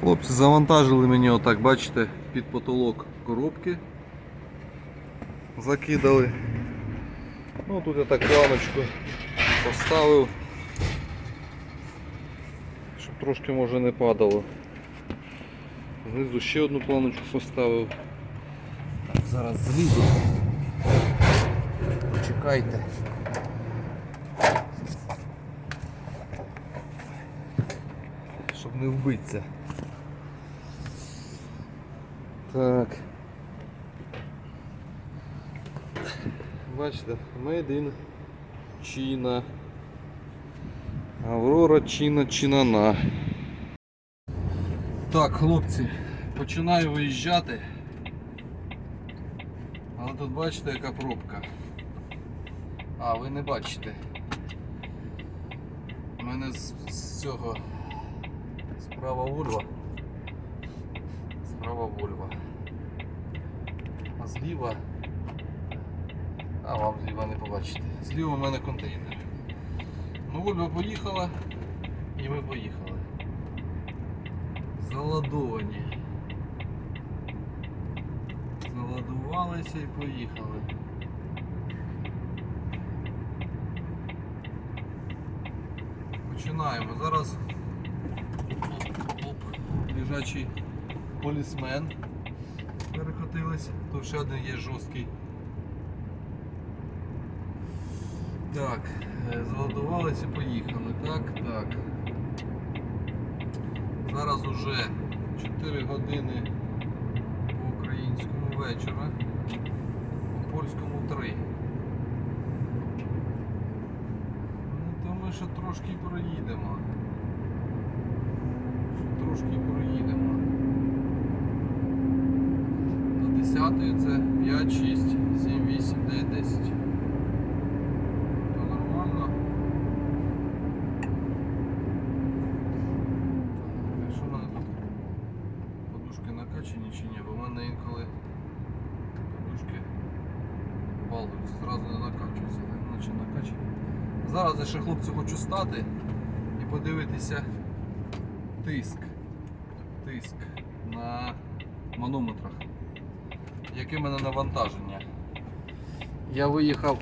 Хлопці завантажили мені отак, бачите, під потолок коробки. Закидали. Ну тут я так планочку поставив, щоб трошки може не падало. Знизу ще одну планочку поставив. Так, зараз злізу. Почекайте. Щоб не вбитися. Так. Бачите, Made in. Аврора Чіна Чінана. Так, хлопці, починаю виїжджати. Але тут бачите, яка пробка. А, ви не бачите. У мене з, цього справа Вольва. Справа Вольва. А зліва. А вам зліва не побачите. Зліва у мене контейнер. Ну, Вольва поїхала і ми поїхали. Заладовані. Заладувалися і поїхали. Починаємо. Зараз оп, оп, лежачий полісмен. Перекотились. Тут ще один є жорсткий. Так, е, заладувалися і поїхали. Так, так. Зараз уже 4 години по українському вечора, по польському 3. Ну, то ми ще трошки проїдемо. Ще трошки проїдемо. 10 це 5, 6, 7, 8, 9, 10. То нормально. Так, що в мене тут? Подушки накачані чи ні? Бо в мене інколи подушки балуються, зразу не накачуються, наче накачані. Зараз я ще хлопці хочу стати і подивитися тиск. Тиск на манометрах. Яке мене навантаження. Я виїхав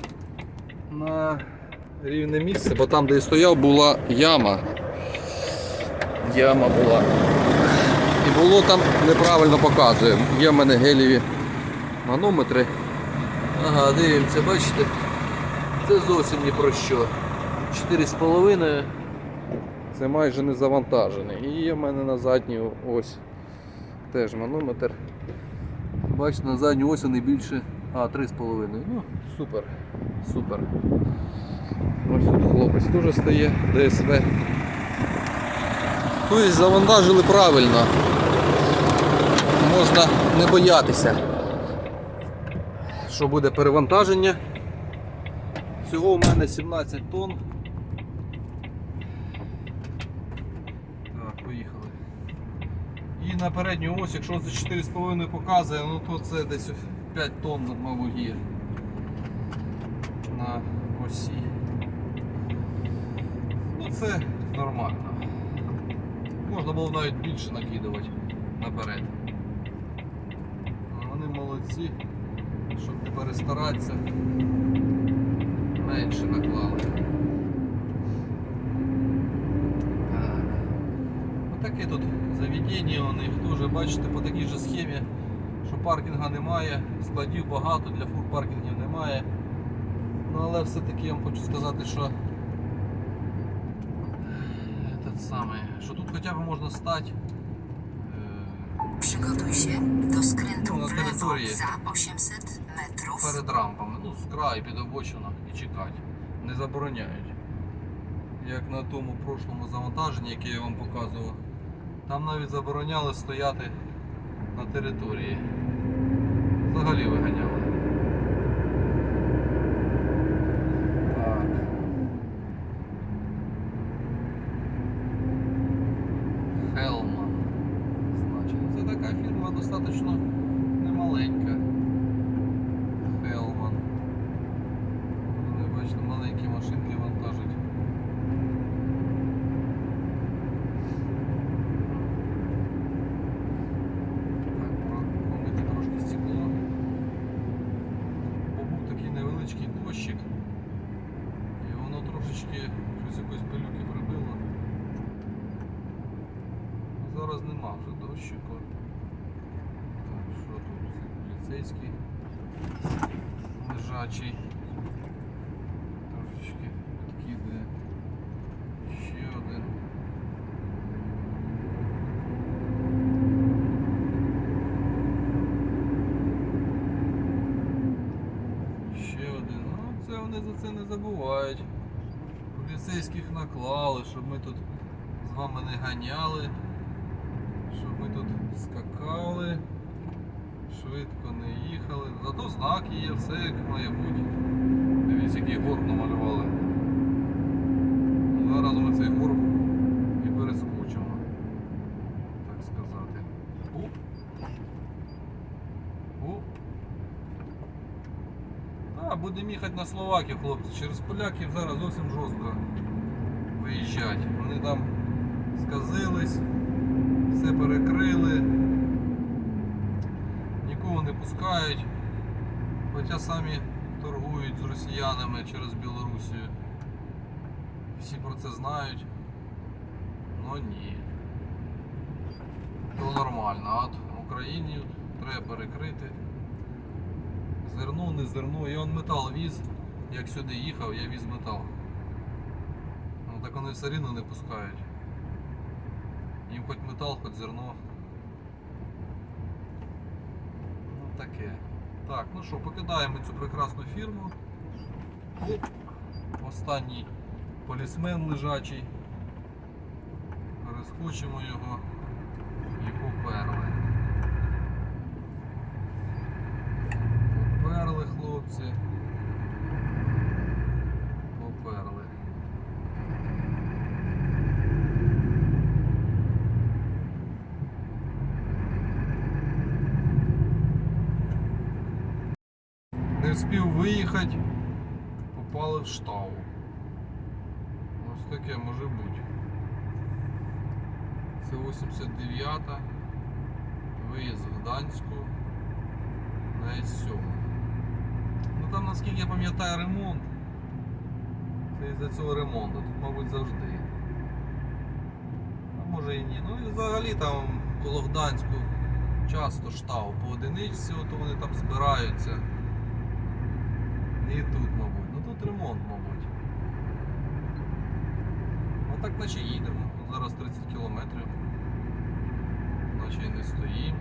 на рівне місце, бо там, де я стояв, була яма. Яма була. І було там неправильно показує. Є в мене геліві манометри. Ага, дивимося, бачите? Це зовсім ні про що. 4,5 це майже не завантажений. І є в мене на задній ось теж манометр. Бачите, на задню ось вони більше. А, 3,5. Ну, супер. Супер. Ось тут хлопець теж стає, ДСВ. Тобто завантажили правильно. Можна не боятися, що буде перевантаження. Всього у мене 17 тонн. Так, поїхали. І на передню ось, якщо за 4,5 показує, ну то це десь 5 тонн, мабуть, є на осі. Ну це нормально. Можна було навіть більше накидувати наперед. Вони молодці, щоб перестаратися, менше наклали. Так. Отаке тут заведення у них теж, бачите, по такій же схемі, що паркінга немає, складів багато, для фур паркінгів немає. Ну але все-таки я вам хочу сказати, що этот самий, що тут хоча б можна стати. Przygotuj się do skrętu w lewo za 800 metrów. перед рампами, ну, з краю під обочинах і чекати. Не забороняють. Як на тому прошлому завантаженні, яке я вам показував, там навіть забороняли стояти на території. Взагалі виганяли. Так. Hellman. Значить, це така фірма достатньо немаленька. Hellman. Вони, бачите, маленькі машинки вантажать. зараз нема. Так, що тут? Поліцейський лежачий. Трошечки відкидає. Ще один. Ще один. Ну, це вони за це не забувають. Поліцейських наклали, щоб ми тут з вами не ганяли, ми тут скакали, швидко не їхали. Зато знаки є, все як має бути. Дивіться, який горб намалювали. Зараз ми цей горб і перескочимо, так сказати. Оп. Оп. Так, будемо їхати на Словакію, хлопці. Через поляків зараз зовсім жорстко виїжджати. Вони там сказились, все перекрили, нікого не пускають, хоча самі торгують з росіянами через Білорусію. Всі про це знають. Ну ні. То нормально, а от в Україні треба перекрити. Зерно, не зерно. Я он метал віз, як сюди їхав, я віз метал. Ну так вони все рівно не пускають. Хоч метал, хоч зерно. Ну таке. Так, ну що, покидаємо цю прекрасну фірму. Останній полісмен лежачий. Перескочимо його і поперли. Поперли хлопці. 89, виїзд в Гданську на С7. Ну Там, наскільки я пам'ятаю, ремонт. Це із-за цього ремонту, тут, мабуть, завжди. А може і ні. Ну і взагалі там коло Гданську часто штав по одиничці, то вони там збираються. І тут, мабуть. Ну тут ремонт, мабуть. А так наче їдемо. Зараз 30 кілометрів. Наче не стоїмо.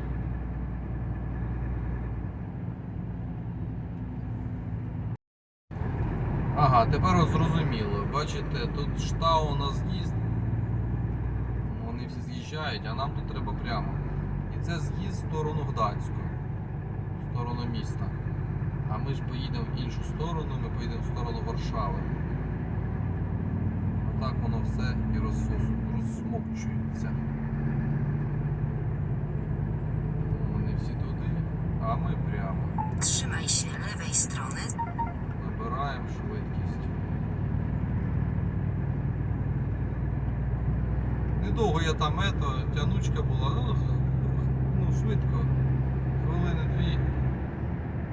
Ага, тепер зрозуміло. Бачите, тут штау на з'їзд. Вони всі з'їжджають, а нам тут треба прямо. І це з'їзд в сторону Гданську, в сторону міста. А ми ж поїдемо в іншу сторону, ми поїдемо в сторону Варшави. Отак воно все і розсмокчується. Вони всі туди, а ми прямо. Trzymaj się lewej strony. Набираємо швидкість. Недовго я там ето, тянучка була, ну, ну швидко. Хвилини дві,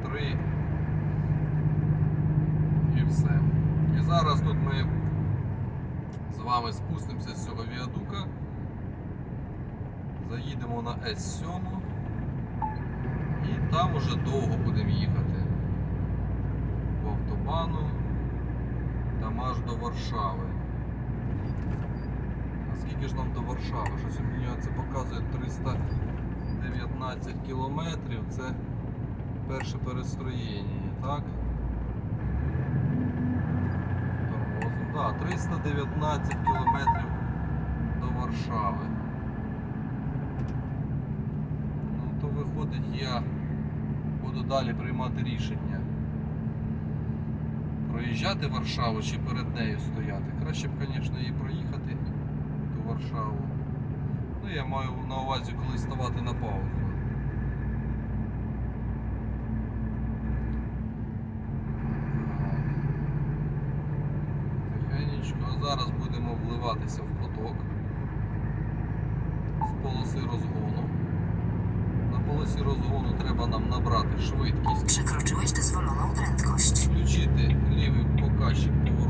три. І все. І зараз тут ми з вами спустимося з цього віадука. Заїдемо на С7 і там уже довго будемо їхати по автобану там аж до Варшави. А скільки ж нам до Варшави? Щось у мене це показує 319 кілометрів. Це перше перестроєння, так? Тормозимо. Так, 319 кілометрів до Варшави. Ну то виходить я буду далі приймати рішення проїжджати Варшаву чи перед нею стояти. Краще б, звісно, її проїхати ту Варшаву. Ну, я маю на увазі, коли ставати на паузу. треба нам набрати швидкість. Przekroczyłeś dozwoloną prędkość. Включити лівий показчик повороту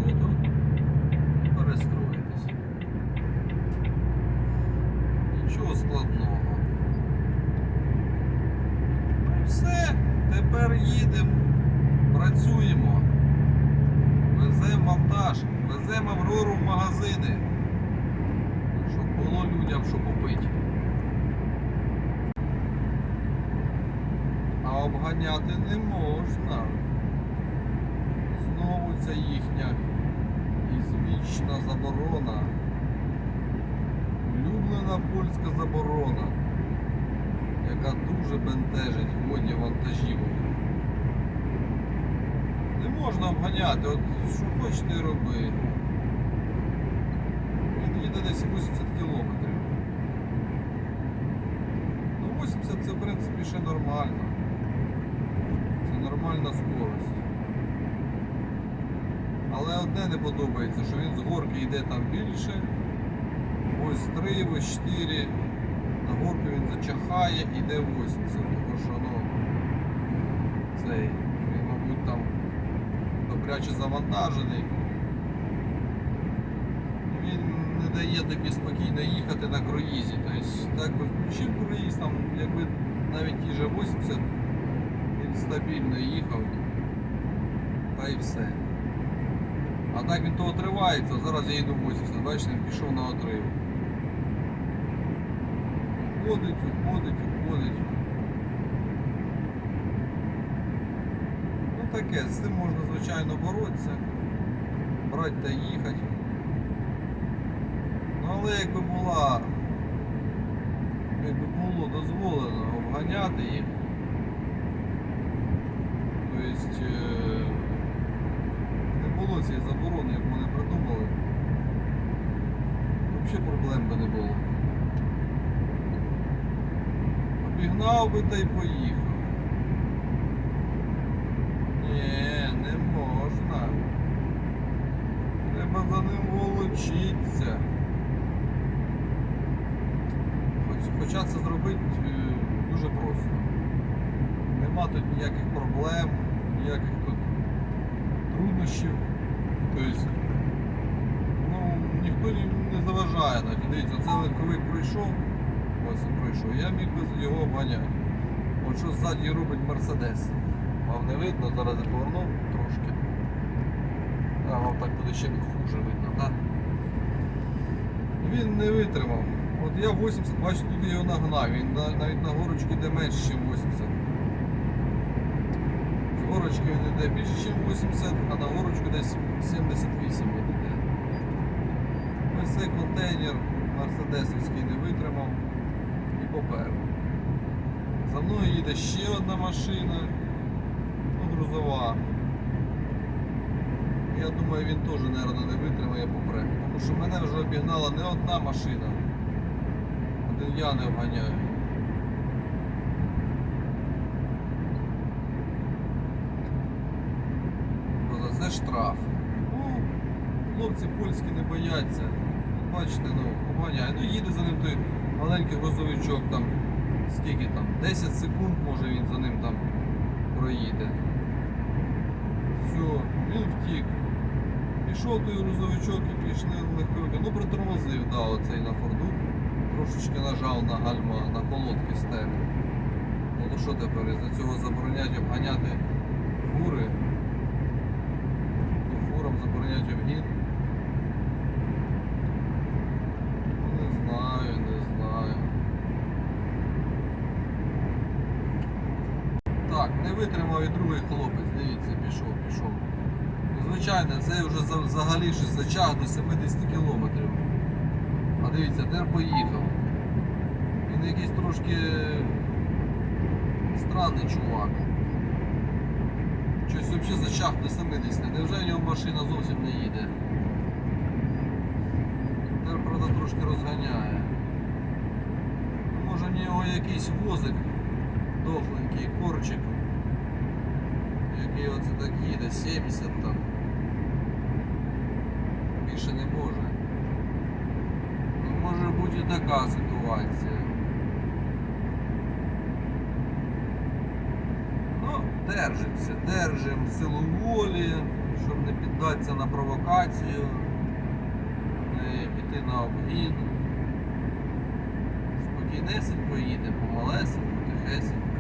обганяти не можна. Знову ця їхня ізвічна заборона. Улюблена польська заборона, яка дуже бентежить в воді вантажівок. Не можна обганяти, от що хочеш ти роби. Він їде десь 80 кілометрів. Ну 80 це в принципі ще нормально. Нормальна скорость. Але одне не подобається, що він з горки йде там більше. Ось 3, ось 4. На горку він зачахає, йде 80. Тому що ну, цей, він, мабуть, там добряче завантажений. Він не дає тобі спокійно їхати на круїзі. Тобто, так би включив круїз, там, якби навіть ті же 80, він стабільно їхав. Та й все. А так він то отривається, зараз я йду 80, бачите, він пішов на отрив. Уходить, уходить, уходить. Ну таке, з цим можна звичайно боротися, брати та їхати. Ну але якби була, якби було дозволено обганяти їх, тобто е, не було цієї заборони, як вони придумали, взагалі проблем би не було. Обігнав би та й поїхав. Ні, не можна. Треба за ним волочитися. Хоча це зробити е, дуже просто. Нема тут ніяких проблем, ніяких тут труднощів. Тобто, ну, ніхто не, заважає навіть. Дивіться, це легковик пройшов, ось пройшов, я міг би його обганяти. От що ззаді робить Мерседес. Вам не видно, зараз я повернув трошки. А вам так буде ще хуже видно, так? Він не витримав. От я 80, бачу, тут я його нагнав. Він навіть на горочку йде менше, ніж 80. З горочки він йде більше, ніж 80, а на горочку десь 78 він йде. Ось цей контейнер мерседесовський не витримав і попер. За мною їде ще одна машина, ну, грузова. Я думаю, він теж, мабуть, не витримає попре. Тому що мене вже обігнала не одна машина. Один я не обганяю. Бо за це штраф. Ну, хлопці польські не бояться. Бачите, ну, обганяє. Ну їде за ним той маленький грузовичок там. Скільки там? 10 секунд може він за ним там проїде. Все, він втік. Пішов той грузовичок і пішли легковики. Ну притормозив, да, оцей на форду. Трошечки нажав на гальма, на колодки степ. Ну то що тепер, із-за цього заборонять обганяти фури. Ну, фурам заборонять обгін. Ну, Не знаю, не знаю. Так, не витримав і другий хлопець, дивіться, пішов, пішов. Звичайно, це вже взагалі щось зачаг до 70 кілометрів. А дивіться, тепер поїхав. Він якийсь трошки странний чувак. Щось взагалі зачаг до 70. Невже в нього машина зовсім не їде? Тепер, правда, трошки розганяє. Може в нього якийсь возик дохленький, корчик. Який оце так їде, 70 там. Більше не може. Ну, може бути і така ситуація. Ну, держимося, держимо силу волі, щоб не піддатися на провокацію, не піти на обгін. спокійнесенько їдемо, помалесенько, тихесенько.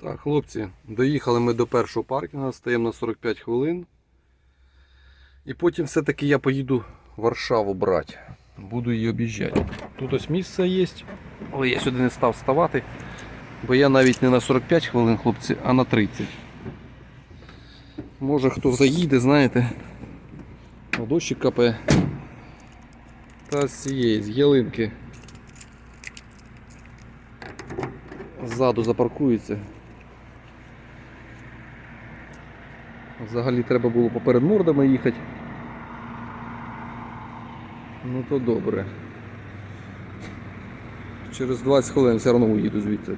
Так, хлопці, доїхали ми до першого паркінгу, стаємо на 45 хвилин. І потім все-таки я поїду Варшаву брати. Буду її об'їжджати. Тут ось місце є, але я сюди не став ставати, бо я навіть не на 45 хвилин, хлопці, а на 30. Може хто заїде, знаєте. А Дощик капає. Та з цієї, з ялинки. Ззаду запаркується. Взагалі треба було поперед мордами їхати. Ну то добре. Через 20 хвилин все одно уїду звідси.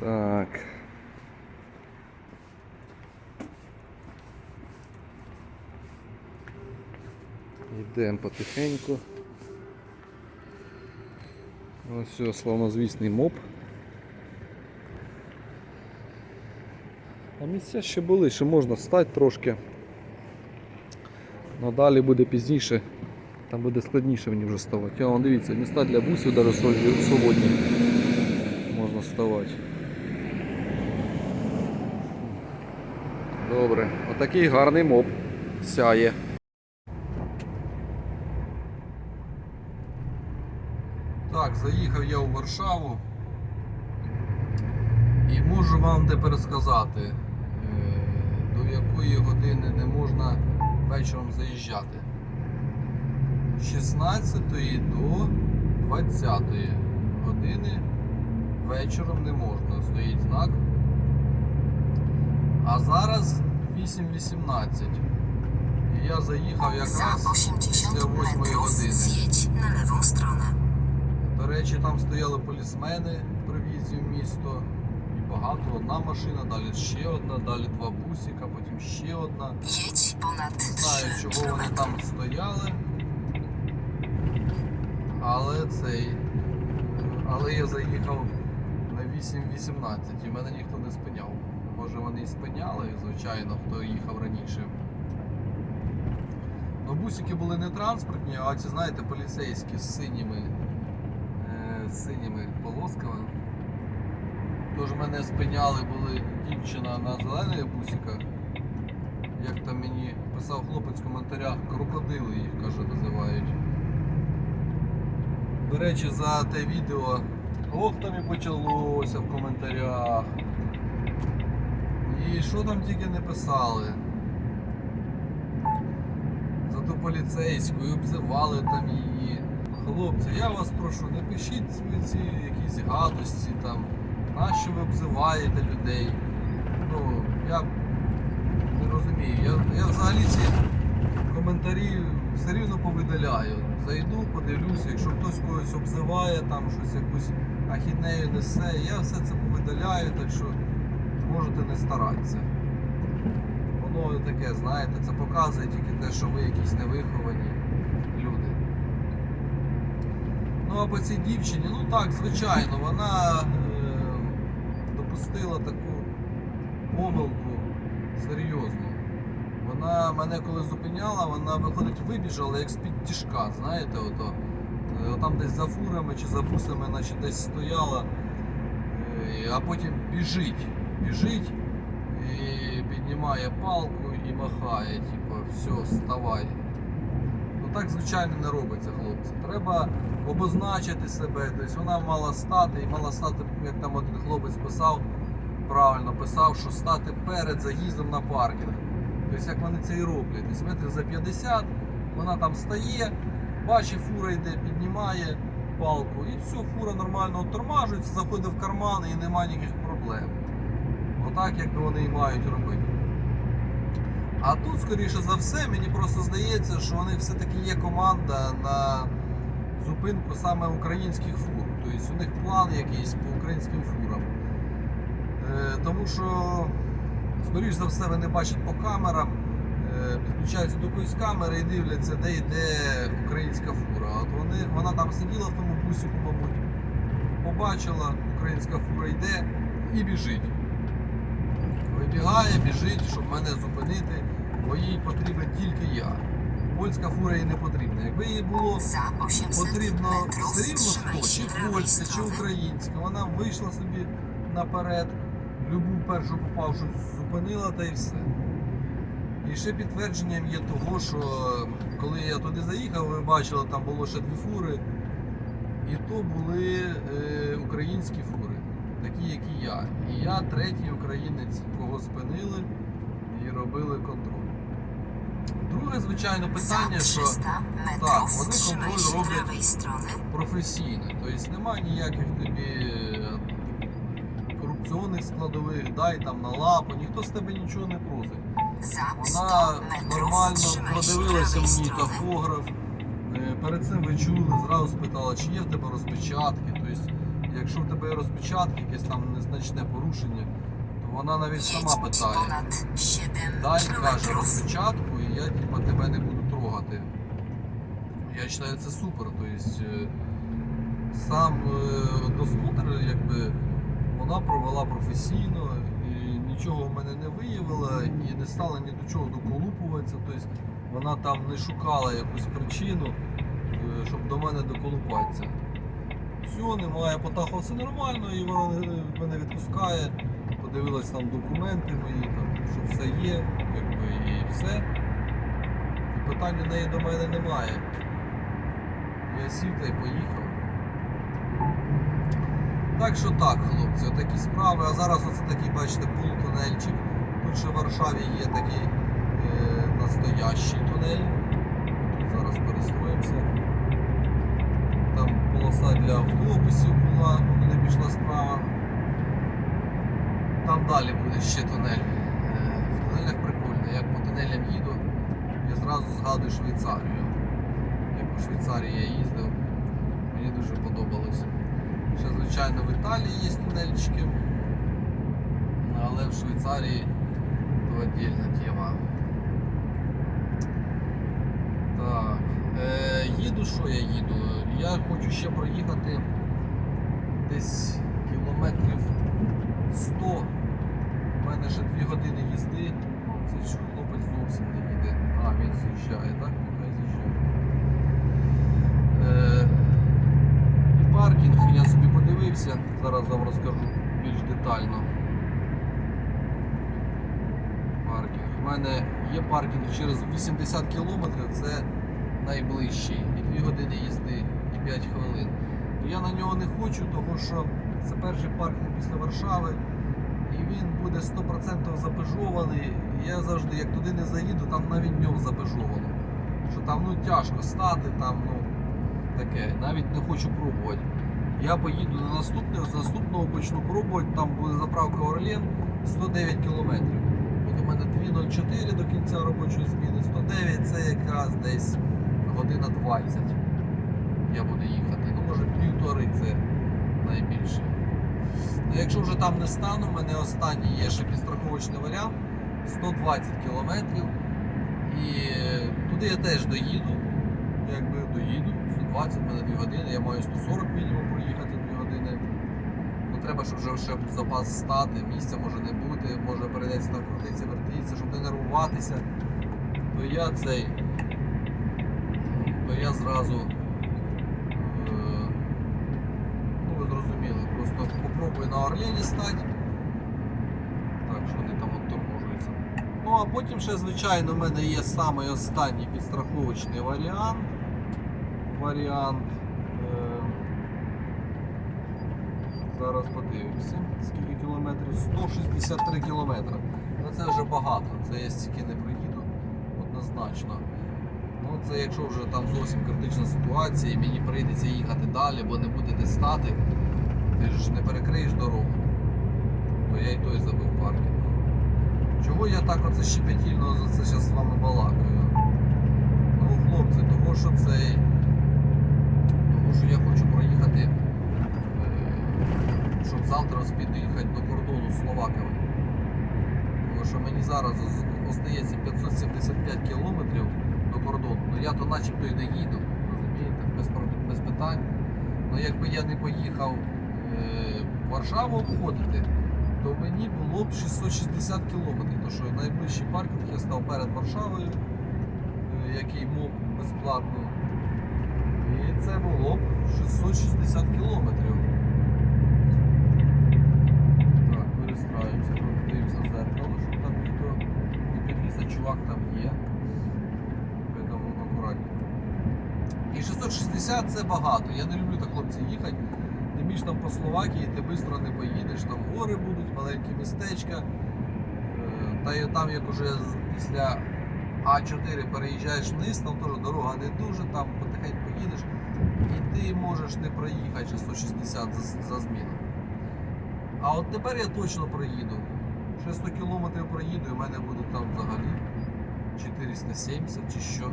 Так. Йдемо потихеньку. Ось славнозвісний моп. А місця ще були, ще можна стати трошки. Ну далі буде пізніше, там буде складніше мені вже ставати. А вон дивіться, міста для бусів навіть свободні. Можна ставати. Добре, отакий гарний моп сяє. Так, заїхав я у Варшаву. І можу вам тепер сказати, якої години не можна вечором заїжджати. З 16 до 20 години вечором не можна, стоїть знак. А зараз 8.18. І я заїхав якраз 80 після 8 metrów години. До речі, там стояли полісмени при в'їзді в місто. Багато одна машина, далі ще одна, далі два бусика, потім ще одна. Не знаю, чого вони там стояли. Але цей. Але я заїхав на 8.18 і мене ніхто не спиняв. Може вони і спиняли, звичайно, хто їхав раніше. Ну, бусики були не транспортні, а ці, знаєте, поліцейські з синіми, е, з синіми полосками. Тож мене спиняли, були дівчина на зелених бусиках. Як там мені писав хлопець в коментарях, крокодили їх, каже, називають. До речі, за те відео ох там і почалося в коментарях. І що там тільки не писали. За ту поліцейську і обзивали там її. Хлопці, я вас прошу, не пишіть ці якісь гадості там. Нащо ви обзиваєте людей? Ну, я не розумію. Я, я взагалі ці коментарі все рівно повидаляю. Зайду, подивлюся, якщо хтось когось обзиває, там щось якусь ахінею несе, я все це повидаляю, так що можете не старатися. Воно таке, знаєте, це показує тільки те, що ви якісь невиховані люди. Ну а по цій дівчині, ну так, звичайно, вона допустила таку помилку серйозну. Вона мене коли зупиняла, вона виходить вибіжала як з-під тяжка, знаєте, ото. Е, Там десь за фурами чи за бусами, наче десь стояла, е, а потім біжить, біжить і піднімає палку і махає, типу, все, вставай. Так звичайно не робиться, хлопці. Треба обозначити себе. Тобто вона мала стати і мала стати, як там один хлопець писав, правильно писав, що стати перед заїздом на паркінг. Тобто як вони це і роблять. Тобто метрів за 50 вона там стає, бачить, фура йде, піднімає палку і все, фура нормально оттормажується, заходить в карман і немає ніяких проблем. Отак, якби вони і мають робити. А тут, скоріше за все, мені просто здається, що них все-таки є команда на зупинку саме українських фур. Тобто у них план якийсь по українським фурам. Е, тому що, скоріш за все, вони бачать по камерам, е, підключаються до якоїсь камери і дивляться, де йде українська фура. От вони, вона там сиділа в тому бусику, мабуть, побачила, українська фура йде і біжить. Вибігає, біжить, щоб мене зупинити, бо їй потрібен тільки я. польська фура їй не потрібна. Якби їй було потрібно все рівно хто, чи польська, чи українська, вона вийшла собі наперед, любу першу попавшу зупинила та й все. І ще підтвердженням є того, що коли я туди заїхав, ви бачили, там було ще дві фури, і то були е, українські фури, такі, як і я. І я третій українець, кого спинили і робили контроль. Друге, звичайно, питання, що 300 Tak, metrów one wstrzymaj kontrol się robią- prawej strony. професійне. Тобто немає ніяких тобі е, корупційних складових, дай там на лапу, ніхто з тебе нічого не просить. Вона нормально продивилася мені strony. тахограф. Е, Перед цим ви чули, зразу спитала, чи є в тебе розпечатки. Тобто, якщо в тебе є розпечатки, якесь там незначне порушення, вона навіть сама питає. ponad 7 Дай каже розпечатку, і я типа тебе не буду трогати. Я вважаю це супер. Тобто сам е, досмотр, якби вона провела професійно, і нічого в мене не виявила і не стала ні до чого доколупуватися. Тобто вона там не шукала якусь причину, е, щоб до мене доколупатися. Все, немає потаху, все нормально, і вона не- мене відпускає. Подивилась там документи мої, там, що все є, якби, і все. І питань у неї до мене немає. Я сів та й поїхав. Так що так, хлопці, отакі справи. А зараз оце такий, бачите, полутунельчик. Тут ще в Варшаві є такий е, настоящий тунель. Тут зараз перестроїмося. Там полоса для автобусів була, туди пішла справа. Там далі буде ще тунель. Е, В тунелях прикольно. Як по тунелям їду, я зразу згадую Швейцарію. Як по Швейцарії я їздив, мені дуже подобалось. Ще, звичайно, в Італії є тунельчики, але в Швейцарії то віддільна тема. Так. Е, їду, що я їду? Я хочу ще проїхати десь кілометрів 100. Мене ще 2 години їзди. Цей ж хлопець зовсім не їде. А, він з'їжджає, так? Нехай з'їжджає. Е, і паркінг я собі подивився, зараз вам розкажу більш детально. Паркінг. У мене є паркінг через 80 кілометрів, це найближчий. І 2 години їзди, і 5 хвилин. Я на нього не хочу, тому що це перший паркінг після Варшави. Він буде 100% запежований. Я завжди, як туди не заїду, там навіть днем запежовано. Що там ну тяжко стати, там ну таке. Навіть не хочу пробувати. Я поїду на наступне, з наступного почну пробувати, там буде заправка Орлен 109 кілометрів. От у мене 2.04 до кінця робочої зміни. 109 це якраз десь година 20. Я буду їхати. Ну може півтори це найбільше. Ну, якщо вже там не стану, в мене останній є ще підстраховочний варіант 120 кілометрів. І туди я теж доїду. Якби доїду, 120, в мене 2 години, я маю 140 мінімум проїхати 2 години. Ну треба, щоб вже ще запас стати, місця може не бути, може перейдеться там крутиться, вертиться, щоб не нервуватися. То я цей. То я зразу. е, Ну, ви зрозуміли, попробую на Орлені стати. Так, що вони там отторможуються. Ну, а потім ще, звичайно, в мене є самий останній підстраховочний варіант. Варіант. Е... Зараз подивимося. Скільки кілометрів? 163 кілометри. Ну це вже багато. Це я стільки не проїду. Однозначно. Ну це якщо вже там зовсім критична ситуація і мені прийдеться їхати далі, бо не буде де стати, ти ж не перекриєш дорогу, то я й той забив паркінг. Чого я так оце щепетільно за це зараз з вами балакаю? Ну, хлопці, того що цей. Тому що я хочу проїхати, е, щоб завтра спіти їхати до кордону з Словаками. Тому що мені зараз остається 575 кілометрів до кордону. Ну я то начебто і не їду, розумієте, без, без питань. Ну якби я не поїхав Варшаву обходити, то мені було б 660 кілометрів. Тому що найближчий паркінг я став перед Варшавою. Е, який мог безплатно. І це було б 660 кілометрів. Так, перестраюємося, дивимося зеркало, щоб там ніхто не підвіз, чувак там є. Тому акуратненько. І 660 це багато. Я не люблю так хлопці їхати. Більше там по Словакії ти швидко не поїдеш, там гори будуть, маленькі містечка. Е, Та й там як уже після А4 переїжджаєш вниз, там теж дорога не дуже, там потихеньку їдеш, і ти можеш не проїхати 660 за, за зміну. А от тепер я точно проїду. Ще 100 кілометрів проїду, і в мене буде там взагалі 470 чи що.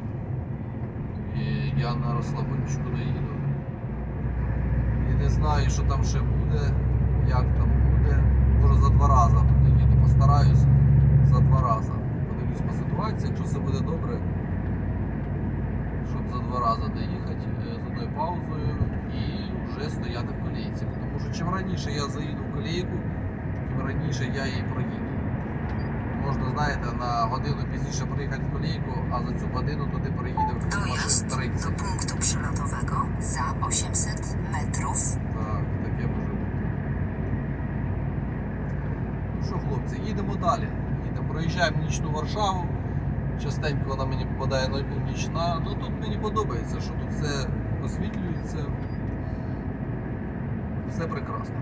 І я на розслабончику доїду. Не знаю, що там ще буде, як там буде. Може за два рази їду, Постараюсь за два рази. Подивлюсь по ситуації, якщо все буде добре, щоб за два рази доїхати е, з одною паузою і вже стояти в колійці. Тому що чим раніше я заїду в колійку, тим раніше я її проїду. Можна, знаєте, на годину пізніше приїхати в колійку, а за цю годину туди приїде машин Dojazd 30. do punktu przelotowego za 800 metrów. Так, таке може бути. Ну що, хлопці, їдемо далі. Їдемо, проїжджаємо нічну Варшаву. Частенько вона мені попадає на нічна. Ну тут мені подобається, що тут все освітлюється. Все прекрасно.